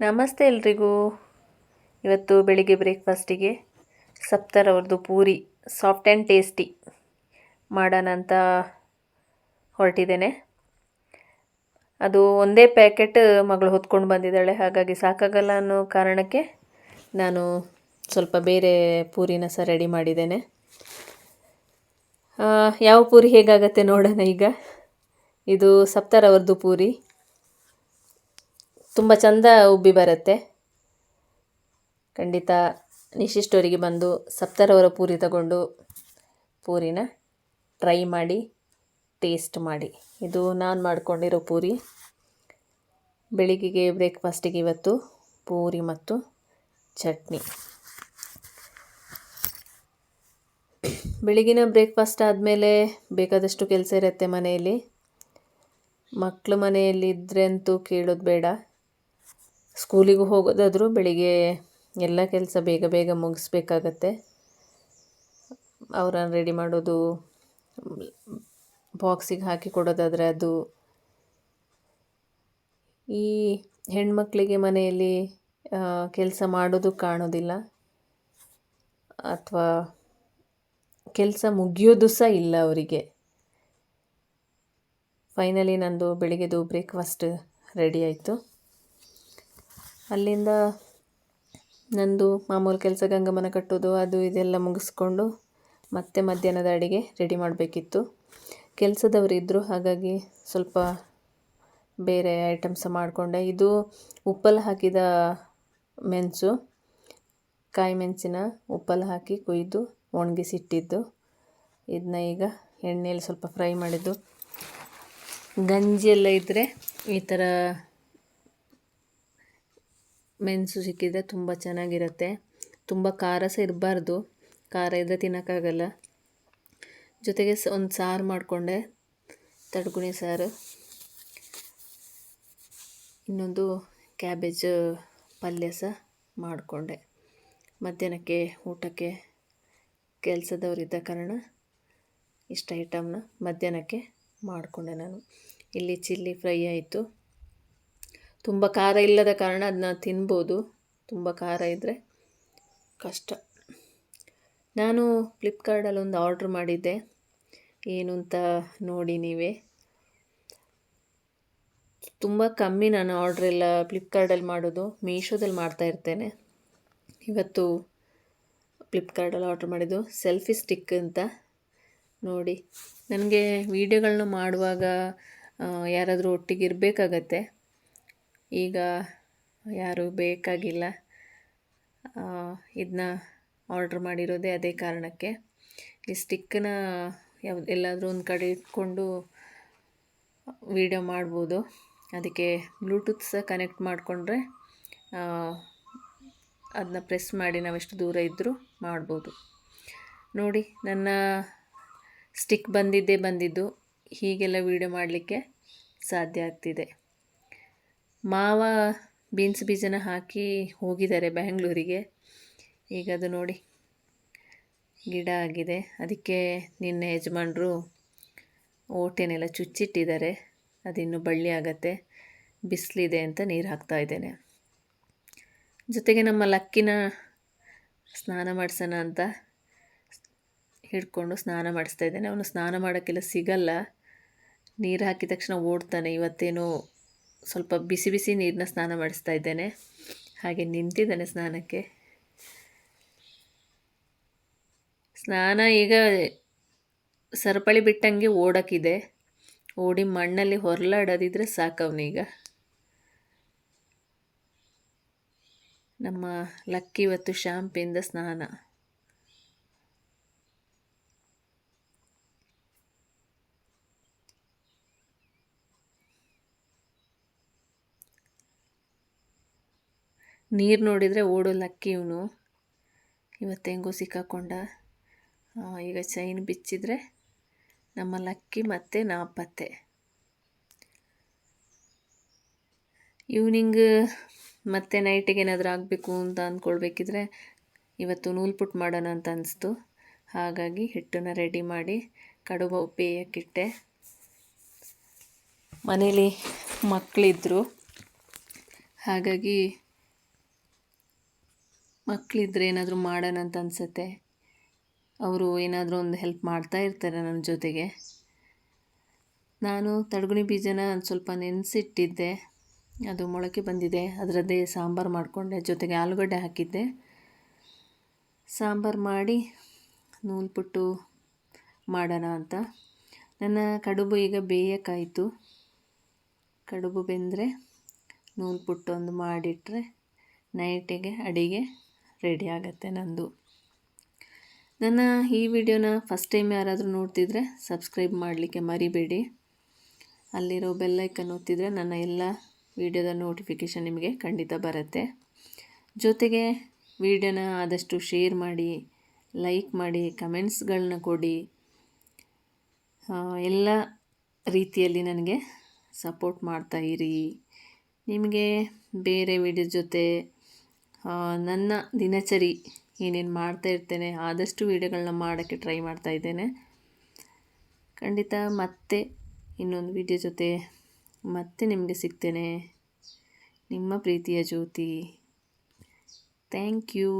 ನಮಸ್ತೆ ಎಲ್ರಿಗೂ. ಇವತ್ತು ಬೆಳಿಗ್ಗೆ ಬ್ರೇಕ್ಫಾಸ್ಟಿಗೆ ಸಪ್ತರ್ ಅವ್ರದ್ದು ಪೂರಿ, ಸಾಫ್ಟ್ ಆ್ಯಂಡ್ ಟೇಸ್ಟಿ ಮಾಡೋಣ ಅಂತ ಹೊರಟಿದ್ದೇನೆ. ಅದು ಒಂದೇ ಪ್ಯಾಕೆಟ್ ಮಗಳು ಹೊತ್ಕೊಂಡು ಬಂದಿದ್ದಾಳೆ, ಹಾಗಾಗಿ ಸಾಕಾಗಲ್ಲ ಅನ್ನೋ ಕಾರಣಕ್ಕೆ ನಾನು ಸ್ವಲ್ಪ ಬೇರೆ ಪೂರಿನ ಸಹ ರೆಡಿ ಮಾಡಿದ್ದೇನೆ. ಯಾವ ಪೂರಿ ಹೇಗಾಗತ್ತೆ ನೋಡೋಣ ಈಗ. ಇದು ಸಪ್ತರ್ ಅವ್ರದ್ದು ಪೂರಿ. ತುಂಬ ಚಂದ ಉಬ್ಬಿ ಬರುತ್ತೆ. ಖಂಡಿತ ನಿಶಿಷ್ಟವರಿಗೆ ಬಂದು ಸಪ್ತರವರ ಪೂರಿ ತಗೊಂಡು ಪೂರಿನ ಟ್ರೈ ಮಾಡಿ ಟೇಸ್ಟ್ ಮಾಡಿ. ಇದು ನಾನು ಮಾಡ್ಕೊಂಡಿರೋ ಪೂರಿ. ಬೆಳಿಗ್ಗೆಗೆ ಬ್ರೇಕ್ಫಾಸ್ಟಿಗೆ ಇವತ್ತು ಪೂರಿ ಮತ್ತು ಚಟ್ನಿ. ಬೆಳಗಿನ ಬ್ರೇಕ್ಫಾಸ್ಟ್ ಆದಮೇಲೆ ಬೇಕಾದಷ್ಟು ಕೆಲಸ ಇರುತ್ತೆ ಮನೆಯಲ್ಲಿ. ಮಕ್ಕಳು ಮನೆಯಲ್ಲಿ ಅಂತೂ ಕೇಳೋದು ಬೇಡ. ಸ್ಕೂಲಿಗೂ ಹೋಗೋದಾದರೂ ಬೆಳಿಗ್ಗೆ ಎಲ್ಲ ಕೆಲಸ ಬೇಗ ಬೇಗ ಮುಗಿಸ್ಬೇಕಾಗತ್ತೆ. ಅವರನ್ನು ರೆಡಿ ಮಾಡೋದು ಬಾಕ್ಸಿಗೆ ಹಾಕಿ ಕೊಡೋದಾದರೆ ಅದು. ಈ ಹೆಣ್ಮಕ್ಳಿಗೆ ಮನೆಯಲ್ಲಿ ಕೆಲಸ ಮಾಡೋದು ಕಾಣೋದಿಲ್ಲ. ಅಥವಾ ಕೆಲಸ ಮುಗಿಯೋದು ಸಹ ಇಲ್ಲ ಅವರಿಗೆ. ಫೈನಲಿ ನಂದು ಬೆಳಿಗ್ಗೆದು ಬ್ರೇಕ್ಫಾಸ್ಟ್ ರೆಡಿ ಆಯಿತು. ಅಲ್ಲಿಂದ ನಂದು ಮಾಮೂಲು ಕೆಲಸ ಗಂಗಮ್ಮನ ಕಟ್ಟೋದು, ಅದು ಇದೆಲ್ಲ ಮುಗಿಸ್ಕೊಂಡು ಮತ್ತೆ ಮಧ್ಯಾಹ್ನದ ಅಡಿಗೆ ರೆಡಿ ಮಾಡಬೇಕಿತ್ತು. ಕೆಲಸದವರು ಇದ್ದರು ಹಾಗಾಗಿ ಸ್ವಲ್ಪ ಬೇರೆ ಐಟಮ್ಸ ಮಾಡಿಕೊಂಡೆ. ಇದು ಉಪ್ಪಲ್ಲಿ ಹಾಕಿದ ಮೆಣಸು, ಕಾಯಿ ಮೆಣಸಿನ ಉಪ್ಪಲ್ಲಿ ಹಾಕಿ ಕುಯ್ದು ಒಣಗಿಸಿಟ್ಟಿದ್ದು ಇದನ್ನ ಈಗ ಎಣ್ಣೆಯಲ್ಲಿ ಸ್ವಲ್ಪ ಫ್ರೈ ಮಾಡಿದ್ದು. ಗಂಜಿ ಎಲ್ಲ ಇದ್ದರೆ ಈ ಥರ ಮೆಣಸು ಸಿಕ್ಕಿದರೆ ತುಂಬ ಚೆನ್ನಾಗಿರುತ್ತೆ. ತುಂಬ ಖಾರ ಸಹ ಇರಬಾರ್ದು. ಖಾರ ಇದ್ದರೆ ತಿನ್ನೋಕ್ಕಾಗಲ್ಲ. ಜೊತೆಗೆ ಸ ಒಂದು ಸಾರು ಮಾಡಿಕೊಂಡೆ. ತಡ್ಗುಣಿ ಸಾರು. ಇನ್ನೊಂದು ಕ್ಯಾಬೇಜ್ ಪಲ್ಯ ಸಹ ಮಾಡಿಕೊಂಡೆ. ಮಧ್ಯಾಹ್ನಕ್ಕೆ ಊಟಕ್ಕೆ ಕೆಲಸದವರಿದ್ದ ಕಾರಣ ಇಷ್ಟು ಐಟಮ್ನ ಮಧ್ಯಾಹ್ನಕ್ಕೆ ಮಾಡಿಕೊಂಡೆ ನಾನು. ಇಲ್ಲಿ ಚಿಲ್ಲಿ ಫ್ರೈ ಆಯಿತು. ತುಂಬ ಖಾರ ಇಲ್ಲದ ಕಾರಣ ಅದನ್ನ ತಿನ್ಬೋದು. ತುಂಬ ಖಾರ ಇದ್ದರೆ ಕಷ್ಟ. ನಾನು ಫ್ಲಿಪ್ಕಾರ್ಟಲ್ಲಿ ಒಂದು ಆರ್ಡ್ರ್ ಮಾಡಿದ್ದೆ. ಏನು ಅಂತ ನೋಡಿ ನೀವೇ. ತುಂಬ ಕಮ್ಮಿ ನಾನು ಆರ್ಡ್ರ್ ಎಲ್ಲ ಫ್ಲಿಪ್ಕಾರ್ಟಲ್ಲಿ ಮಾಡೋದು. ಮೀಶೋದಲ್ಲಿ ಮಾಡ್ತಾ ಇರ್ತೇನೆ. ಇವತ್ತು ಫ್ಲಿಪ್ಕಾರ್ಟಲ್ಲಿ ಆರ್ಡ್ರ್ ಮಾಡಿದ್ದು ಸೆಲ್ಫಿ ಸ್ಟಿಕ್ ಅಂತ. ನೋಡಿ, ನನಗೆ ವೀಡಿಯೋಗಳನ್ನ ಮಾಡುವಾಗ ಯಾರಾದರೂ ಒಟ್ಟಿಗೆ ಇರಬೇಕಾಗತ್ತೆ. ಈಗ ಯಾರೂ ಬೇಕಾಗಿಲ್ಲ. ಇದನ್ನ ಆರ್ಡ್ರ್ ಮಾಡಿರೋದೇ ಅದೇ ಕಾರಣಕ್ಕೆ. ಈ ಸ್ಟಿಕ್ಕನ್ನ ಯಾವ, ಎಲ್ಲಾದರೂ ಒಂದು ಕಡೆ ಇಟ್ಕೊಂಡು ವೀಡಿಯೋ ಮಾಡ್ಬೋದು. ಅದಕ್ಕೆ ಬ್ಲೂಟೂತ್ ಸಹ ಕನೆಕ್ಟ್ ಮಾಡಿಕೊಂಡ್ರೆ ಅದನ್ನ ಪ್ರೆಸ್ ಮಾಡಿ ನಾವೆಷ್ಟು ದೂರ ಇದ್ದರೂ ಮಾಡ್ಬೋದು. ನೋಡಿ, ನನ್ನ ಸ್ಟಿಕ್ ಬಂದಿದ್ದೇ ಬಂದಿದ್ದು. ಹೀಗೆಲ್ಲ ವೀಡಿಯೋ ಮಾಡಲಿಕ್ಕೆ ಸಾಧ್ಯ ಆಗ್ತಿದೆ. ಮಾವ ಬೀನ್ಸ್ ಬೀಜನ ಹಾಕಿ ಹೋಗಿದ್ದಾರೆ ಬ್ಯಾಂಗ್ಳೂರಿಗೆ. ಈಗ ಅದು ನೋಡಿ, ಗಿಡ ಆಗಿದೆ. ಅದಕ್ಕೆ ನಿನ್ನೆ ಯಜಮಾನರು ಓಟೆನೆಲ್ಲ ಚುಚ್ಚಿಟ್ಟಿದ್ದಾರೆ. ಅದಿನ್ನು ಬಳ್ಳಿ ಆಗತ್ತೆ, ಬಿಸಿಲಿದೆ ಅಂತ ನೀರು ಹಾಕ್ತಾ ಇದ್ದೇನೆ. ಜೊತೆಗೆ ನಮ್ಮ ಲಕ್ಕಿನ ಸ್ನಾನ ಮಾಡಿಸೋಣ ಅಂತ ಹಿಡ್ಕೊಂಡು ಸ್ನಾನ ಮಾಡಿಸ್ತಾ ಇದ್ದೇನೆ. ಅವನು ಸ್ನಾನ ಮಾಡೋಕ್ಕೆಲ್ಲ ಸಿಗಲ್ಲ. ನೀರು ಹಾಕಿದ ತಕ್ಷಣ ಓಡ್ತಾನೆ. ಇವತ್ತೇನು ಸ್ವಲ್ಪ ಬಿಸಿ ಬಿಸಿ ನೀರನ್ನ ಸ್ನಾನ ಮಾಡಿಸ್ತಾ ಇದ್ದೇನೆ. ಹಾಗೆ ನಿಂತಿದ್ದಾನೆ ಸ್ನಾನಕ್ಕೆ. ಸ್ನಾನ ಈಗ ಸರಪಳಿ ಬಿಟ್ಟಂಗೆ ಓಡಕ್ಕಿದೆ. ಓಡಿ ಮಣ್ಣಲ್ಲಿ ಹೊರಲಾಡೋದಿದ್ರೆ ಸಾಕವನೀಗ ನಮ್ಮ ಲಕ್ಕಿ ಇವತ್ತು ಶಾಂಪಿಯಿಂದ ಸ್ನಾನ. ನೀರು ನೋಡಿದರೆ ಓಡೋ ಲಕ್ಕಿ ಇವನು. ಇವತ್ತು ಹೆಂಗೋ ಸಿಕ್ಕಾಕೊಂಡ. ಈಗ ಚೈನ್ ಬಿಚ್ಚಿದ್ರೆ ನಮ್ಮ ಲಕ್ಕಿ ಮತ್ತೆ ನಾಪತ್ತೆ ಈವ್ನಿಂಗ್ ಮತ್ತೆ ನೈಟಿಗೆ ಏನಾದರೂ ಆಗಬೇಕು ಅಂತ ಅಂದ್ಕೊಳ್ಬೇಕಿದ್ರೆ ಇವತ್ತು ನೂಲು ಪುಟ್ ಮಾಡೋಣ ಅಂತ ಅನಿಸ್ತು. ಹಾಗಾಗಿ ಹಿಟ್ಟನ್ನು ರೆಡಿ ಮಾಡಿ ಕಡುಬು ಬೇಯಕ್ಕಿಟ್ಟೆ ಮನೇಲಿ ಮಕ್ಕಳಿದ್ರು ಹಾಗಾಗಿ ಮಕ್ಕಳಿದ್ರೆ ಏನಾದರೂ ಮಾಡೋಣ ಅಂತ ಅನಿಸುತ್ತೆ. ಅವರು ಏನಾದರೂ ಒಂದು ಹೆಲ್ಪ್ ಮಾಡ್ತಾ ಇರ್ತಾರೆ ನನ್ನ ಜೊತೆಗೆ. ನಾನು ತಡಗುಣಿ ಬೀಜನ ಒಂದು ಸ್ವಲ್ಪ ನೆನೆಸಿಟ್ಟಿದ್ದೆ. ಅದು ಮೊಳಕೆ ಬಂದಿದೆ. ಅದರದ್ದೇ ಸಾಂಬಾರು ಮಾಡಿಕೊಂಡೆ. ಜೊತೆಗೆ ಆಲೂಗಡ್ಡೆ ಹಾಕಿದ್ದೆ. ಸಾಂಬಾರು ಮಾಡಿ ನೂಲ್ಪುಟ್ಟು ಮಾಡೋಣ ಅಂತ. ನನ್ನ ಕಡುಬು ಈಗ ಬೇಯಕ್ಕಾಯಿತು ಕಡುಬು ಬೆಂದರೆ ನೂಲ್ಪುಟ್ಟು ಒಂದು ಮಾಡಿಟ್ರೆ ನೈಟಿಗೆ, ಅಡಿಗೆ. ರೆಡಿ ಆಗುತ್ತೆ ನಂದು. ನನ್ನ ಈ ವಿಡಿಯೋನ ಫಸ್ಟ್ ಟೈಮ್ ಯಾರಾದರೂ ನೋಡ್ತಿದ್ರೆ ಸಬ್ಸ್ಕ್ರೈಬ್ ಮಾಡಲಿಕ್ಕೆ ಮರಿಬೇಡಿ. ಅಲ್ಲಿರೋ ಬೆಲ್ಲೈಕನ್ ಒತ್ತಿದ್ರೆ ನನ್ನ ಎಲ್ಲ ವಿಡಿಯೋದ ನೋಟಿಫಿಕೇಷನ್ ನಿಮಗೆ ಖಂಡಿತ ಬರುತ್ತೆ. ಜೊತೆಗೆ ವಿಡಿಯೋನ ಆದಷ್ಟು ಶೇರ್ ಮಾಡಿ ಲೈಕ್ ಮಾಡಿ ಕಮೆಂಟ್ಸ್ಗಳನ್ನ ಕೊಡಿ. ಎಲ್ಲ ರೀತಿಯಲ್ಲಿ ನನಗೆ ಸಪೋರ್ಟ್ ಮಾಡ್ತಾ ನಿಮಗೆ ಬೇರೆ ವಿಡಿಯೋ ಜೊತೆ ನನ್ನ ದಿನಚರಿ ಏನೇನು ಮಾಡ್ತಾ ಇರ್ತೇನೆ ಆದಷ್ಟು ವೀಡಿಯೋಗಳನ್ನ ಮಾಡೋಕ್ಕೆ ಟ್ರೈ ಮಾಡ್ತಾ ಇದ್ದೇನೆ. ಖಂಡಿತ ಮತ್ತೆ ಇನ್ನೊಂದು ವಿಡಿಯೋ ಜೊತೆ ಮತ್ತೆ ನಿಮಗೆ ಸಿಗ್ತೇನೆ. ನಿಮ್ಮ ಪ್ರೀತಿಯ ಜ್ಯೋತಿ. Thank you.